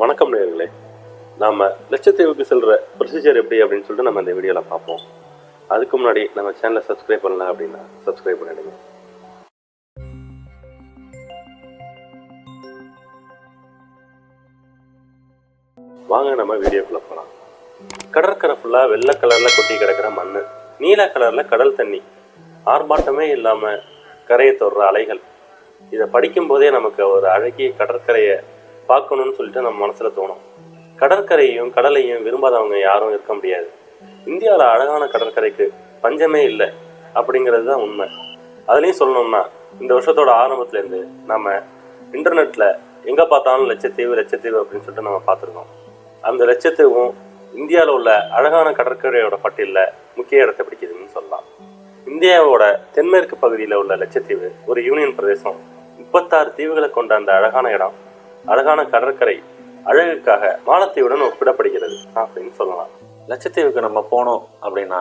வணக்கம் நேர்களே நாம் லட்சத்தீவுக்கு செல்கிற ப்ரொசீஜர் எப்படி அப்படின்னு சொல்லிட்டு நம்ம இந்த வீடியோவில் பார்ப்போம். அதுக்கு முன்னாடி நம்ம சேனலை சப்ஸ்கிரைப் பண்ணல அப்படின்னா சப்ஸ்கிரைப் பண்ணிடுங்க. வாங்க நம்ம வீடியோக்குள்ளே போகலாம் கடற்கரை ஃபுல்லாக வெள்ளை கலரில் கொட்டி கிடக்கிற மண் நீல கலரில் கடல் தண்ணி ஆர்ப்பாட்டமே இல்லாமல் கரையை தொடுற அலைகள். இதை படிக்கும்போதே நமக்கு ஒரு அழகிய கடற்கரையை பார்க்கணும்னு சொல்லிட்டு நம்ம மனசில் தோணும். கடற்கரையும் கடலையும் விரும்பாதவங்க யாரும் இருக்க முடியாது. இந்தியாவில் அழகான கடற்கரைக்கு பஞ்சமே இல்லை அப்படிங்கிறது தான் உண்மை. அதுலேயும் சொல்லணும்னா இந்த வருஷத்தோட ஆரம்பத்துலேருந்து நம்ம இன்டர்நெட்டில் எங்கே பார்த்தாலும் லட்சத்தீவு லட்சத்தீவு அப்படின்னு சொல்லிட்டு நம்ம பார்த்துருக்கோம். அந்த லட்சத்தீவும் இந்தியாவில் உள்ள அழகான கடற்கரையோட பட்டியலில் முக்கிய இடத்தை பிடிக்குதுன்னு சொல்லலாம். இந்தியாவோட தென்மேற்கு பகுதியில் உள்ள லட்சத்தீவு ஒரு யூனியன் பிரதேசம். முப்பத்தாறு தீவுகளை கொண்ட அந்த அழகான இடம். அழகான கடற்கரை அழகுக்காக மாலத்தீவுடன் ஒப்பிடப்படுகிறது. அப்படின்னு சொல்லலாம். லட்சத்தீவுக்கு நம்ம போனோம் அப்படின்னா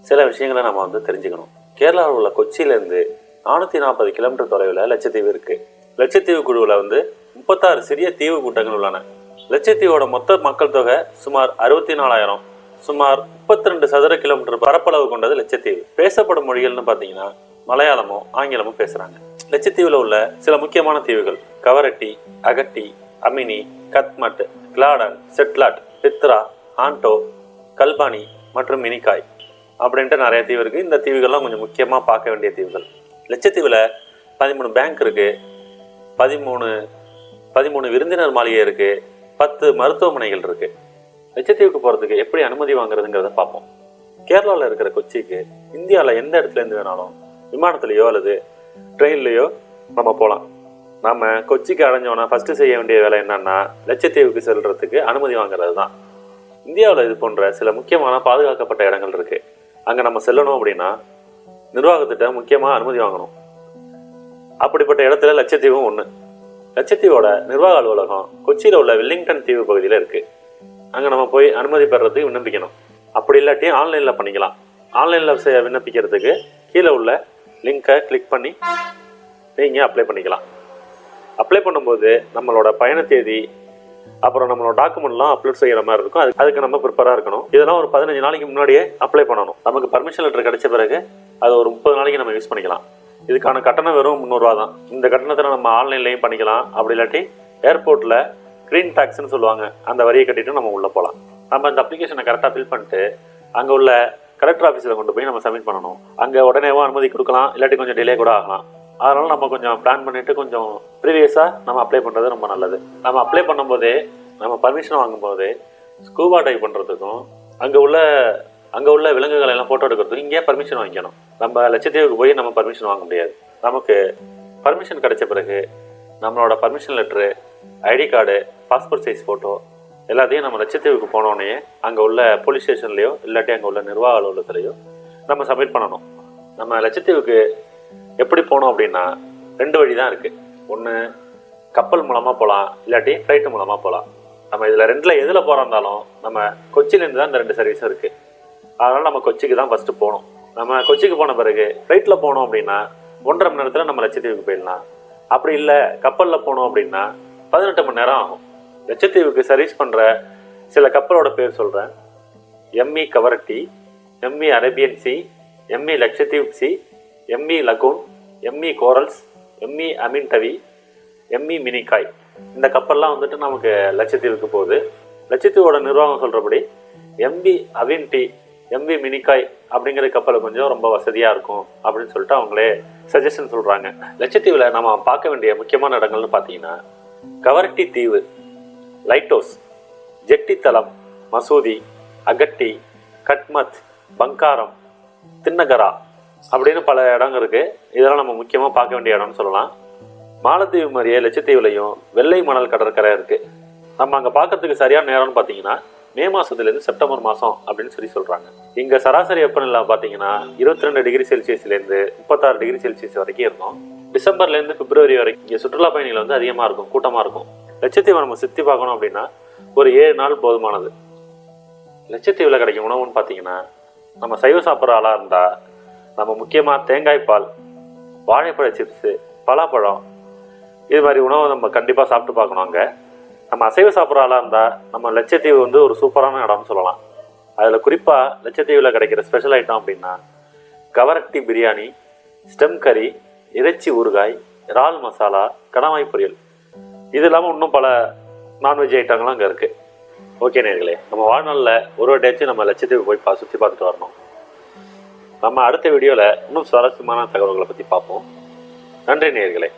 சில விஷயங்களை நம்ம வந்து தெரிஞ்சுக்கணும். கேரளாவில் உள்ள கொச்சியிலேருந்து நானூற்றி நாற்பது கிலோமீட்டர் தொலைவில் லட்சத்தீவு இருக்குது லட்சத்தீவு குழுவில் வந்து முப்பத்தாறு சிறிய தீவு கூட்டங்கள் உள்ளன. லட்சத்தீவோட மொத்த மக்கள் தொகை சுமார் அறுபத்தி நாலாயிரம் சுமார் முப்பத்தி ரெண்டு சதுர கிலோமீட்டர் பரப்பளவு கொண்டது லட்சத்தீவு. பேசப்படும் மொழிகள்னு பார்த்தீங்கன்னா மலையாளமும் ஆங்கிலமும் பேசுகிறாங்க லட்சத்தீவில் உள்ள சில முக்கியமான தீவுகள். கவரட்டி அகட்டி அமினி கத்மட் கிளாடன் செட்லாட் பித்ரா ஆண்டோ கல்பானி மற்றும் மினிகாய் அப்படின்ட்டு நிறைய தீவு இருக்குது இந்த தீவுகள்லாம் கொஞ்சம் முக்கியமாக பார்க்க வேண்டிய தீவுகள். லட்சத்தீவில் பதிமூணு பேங்க் இருக்குது பதிமூணு பதிமூணு விருந்தினர் மாளிகை இருக்குது பத்து மருத்துவமனைகள் இருக்குது லட்சத்தீவுக்கு போகிறதுக்கு எப்படி அனுமதி வாங்குறதுங்கிறத பார்ப்போம். கேரளாவில் இருக்கிற கொச்சிக்கு இந்தியாவில் எந்த இடத்துலேருந்து வேணாலும் விமானத்துலேயோ அல்லது ட்ரெயின்லேயோ நம்ம போகலாம் நம்ம கொச்சிக்கு அடைஞ்சோன்னா ஃபஸ்ட்டு செய்ய வேண்டிய வேலை என்னன்னா லட்சத்தீவுக்கு செல்றதுக்கு அனுமதி வாங்குறது தான் இந்தியாவில் இது போன்ற சில முக்கியமான பாதுகாக்கப்பட்ட இடங்கள் இருக்கு. அங்கே நம்ம செல்லணும் அப்படின்னா நிர்வாகத்திட்ட முக்கியமாக அனுமதி வாங்கணும். அப்படிப்பட்ட இடத்துல லட்சத்தீவும் ஒன்று லட்சத்தீவோட நிர்வாக அலுவலகம் கொச்சியில் உள்ள வில்லிங்டன் தீவு பகுதியில் இருக்கு. அங்கே நம்ம போய் அனுமதி பெறுறதுக்கு விண்ணப்பிக்கணும். அப்படி இல்லாட்டி ஆன்லைனில் பண்ணிக்கலாம். ஆன்லைனில் செய்ய விண்ணப்பிக்கிறதுக்கு கீழே உள்ள லிங்கை கிளிக் பண்ணி நீங்கள் அப்ளை பண்ணிக்கலாம். அப்ளை பண்ணும்போது நம்மளோட பயண தேதி அப்புறம் நம்மளோட டாக்குமெண்ட்லாம் அப்லோட் செய்கிற மாதிரி இருக்கும். அது அதுக்கு நம்ம ப்ரிப்பராக இருக்கணும். இதெல்லாம் ஒரு பதினஞ்சு நாளைக்கு முன்னாடியே அப்ளை பண்ணணும். நமக்கு பர்மிஷன் லெட்டர் கிடைச்ச பிறகு அது ஒரு முப்பது நாளைக்கு நம்ம யூஸ் பண்ணிக்கலாம். இதுக்கான கட்டணம் வெறும் முந்நூறுரூவா தான். இந்த கட்டணத்தில் நம்ம ஆன்லைன்லேயும் பண்ணிக்கலாம். அப்படி இல்லாட்டி ஏர்போர்ட்டில் க்ரீன் டேக்ஸ்னு சொல்லுவாங்க. அந்த வரியை கட்டிட்டு நம்ம உள்ளே போகலாம். நம்ம இந்த அப்ளிகேஷனை கரெக்டாக ஃபில் பண்ணிட்டு அங்கே உள்ள கலெக்டர் ஆஃபீஸில் கொண்டு போய் நம்ம சப்மிட் பண்ணணும். அங்கே உடனேவும் அனுமதி கொடுக்கலாம் இல்லாட்டி கொஞ்சம் டிலே கூட ஆகலாம். அதனால நம்ம கொஞ்சம் பிளான் பண்ணிட்டு கொஞ்சம் ப்ரீவியஸாக நம்ம அப்ளை பண்ணுறது ரொம்ப நல்லது. நம்ம அப்ளை பண்ணும்போதே நம்ம பர்மிஷன் வாங்கும்போதே ஸ்கூபா டைவ் பண்ணுறதுக்கும் அங்கே உள்ள அங்கே உள்ள விலங்குகளை எல்லாம் ஃபோட்டோ எடுக்கிறதுக்கும் இங்கேயே பர்மிஷன் வாங்கிக்கணும். நம்ம லட்சத்தீவுக்கு போய் நம்ம பர்மிஷன் வாங்க முடியாது. நமக்கு பர்மிஷன் கிடைச்ச பிறகு நம்மளோட permission letter ID card passport size photo எல்லாத்தையும் நம்ம லட்சத்தீவுக்கு போனோடனே அங்கே உள்ள போலீஸ் ஸ்டேஷன்லேயோ இல்லாட்டி அங்கே உள்ள நிர்வாக அலுவலகத்துலையோ நம்ம சப்மிட் பண்ணணும். நம்ம லட்சத்தீவுக்கு எப்படி போனோம் அப்படின்னா ரெண்டு வழி தான் இருக்குது ஒன்று கப்பல் மூலமாக போகலாம் இல்லாட்டி ஃப்ளைட்டு மூலமாக போகலாம் நம்ம இதில் ரெண்டில் எதில் போகிறா இருந்தாலும் நம்ம கொச்சிலேருந்து தான் இந்த ரெண்டு சர்வீஸும் இருக்குது அதனால் நம்ம கொச்சிக்கு தான் ஃபஸ்ட்டு போகணும் நம்ம கொச்சிக்கு போன பிறகு ஃப்ளைட்டில் போனோம் அப்படின்னா ஒன்றரை மணி நேரத்தில் நம்ம லட்சத்தீவுக்கு போயிடலாம். அப்படி இல்லை கப்பலில் போனோம் அப்படின்னா பதினெட்டு மணி நேரம் ஆகும். லட்சத்தீவுக்கு சர்வீஸ் பண்ணுற சில கப்பலோட பேர் சொல்கிறேன் M E Kavaratti M E Arabian Sea M E Lakshadweep Sea M E Lagoon M E Corals M E Amindivi M E Minicoy. இந்த கப்பல்லாம் வந்துட்டு நமக்கு லட்சத்தீவுக்கு போகுது. லட்சத்தீவோட நிர்வாகம் சொல்கிறபடி எம்பி அவின் டி எம்பி மினிகாய் அப்படிங்கிற கப்பல் கொஞ்சம் ரொம்ப வசதியாக இருக்கும் அப்படின்னு சொல்லிட்டு அவங்களே சஜஷன் சொல்கிறாங்க லட்சத்தீவில் நம்ம பார்க்க வேண்டிய முக்கியமான இடங்கள்னு பார்த்தீங்கன்னா கவர்ட்டி தீவு. லைட்டோஸ் ஜெட்டித்தலம் மசூதி அகட்டி கட்மத் பங்காரம் தின்னகரா அப்படின்னு பல இடங்கள் இருக்குது இதெல்லாம் நம்ம முக்கியமாக பார்க்க வேண்டிய இடம்னு சொல்லலாம். மாலத்தீவு மாதிரியே லட்சத்தீவுலையும் வெள்ளை மணல் கடற்கரை இருக்குது நம்ம அங்கே பார்க்கறதுக்கு சரியான நேரம்னு பார்த்தீங்கன்னா மே மாதத்துலேருந்து செப்டம்பர் மாதம் அப்படின்னு சொல்லி சொல்கிறாங்க இங்கே சராசரி வெப்பநிலை பார்த்தீங்கன்னா இருபத்தி ரெண்டு டிகிரி செல்சியஸ்லேருந்து முப்பத்தாறு டிகிரி செல்சியஸ் வரைக்கும் இருக்கும். டிசம்பர்லேருந்து பிப்ரவரி வரைக்கும் இங்கே சுற்றுலா பயணிகள் வந்து அதிகமாக இருக்கும் கூட்டமாக இருக்கும். லட்சத்தீவை நம்ம சுற்றி பார்க்கணும் அப்படின்னா ஒரு ஏழு நாள் போதுமானது. லட்சத்தீவில் கிடைக்கும் உணவுன்னு பார்த்தீங்கன்னா நம்ம சைவ சாப்பிட்ற ஆளாக இருந்தால் நம்ம முக்கியமாக தேங்காய் பால் வாழைப்பழ சிப்ஸு பலாப்பழம் இது மாதிரி உணவை நம்ம கண்டிப்பாக சாப்பிட்டு பார்க்கணும் அங்கே. நம்ம அசைவ சாப்பிட்ற ஆளாக இருந்தால் நம்ம லட்சத்தீவு வந்து ஒரு சூப்பரான இடம்னு சொல்லலாம். அதில் குறிப்பாக லட்சத்தீவில் கிடைக்கிற ஸ்பெஷல் ஐட்டம் அப்படின்னா கவரட்டி பிரியாணி ஸ்டெம் கறி இறைச்சி ஊறுகாய் இறால் மசாலா கடமாய் பொரியல். இது இல்லாமல் இன்னும் பல நான்வெஜ் ஐட்டங்கள்லாம் அங்கே இருக்குது ஓகே நேர்களே நம்ம வாழ்நாளில் ஒரு ஒரு நம்ம லட்சத்தீவு போய் பா சுற்றி பார்த்துட்டு வரணும். நம்ம அடுத்த வீடியோவில் இன்னும் சுவாரஸ்யமான தகவல்களை பற்றி பார்ப்போம். நன்றி நேர்களே.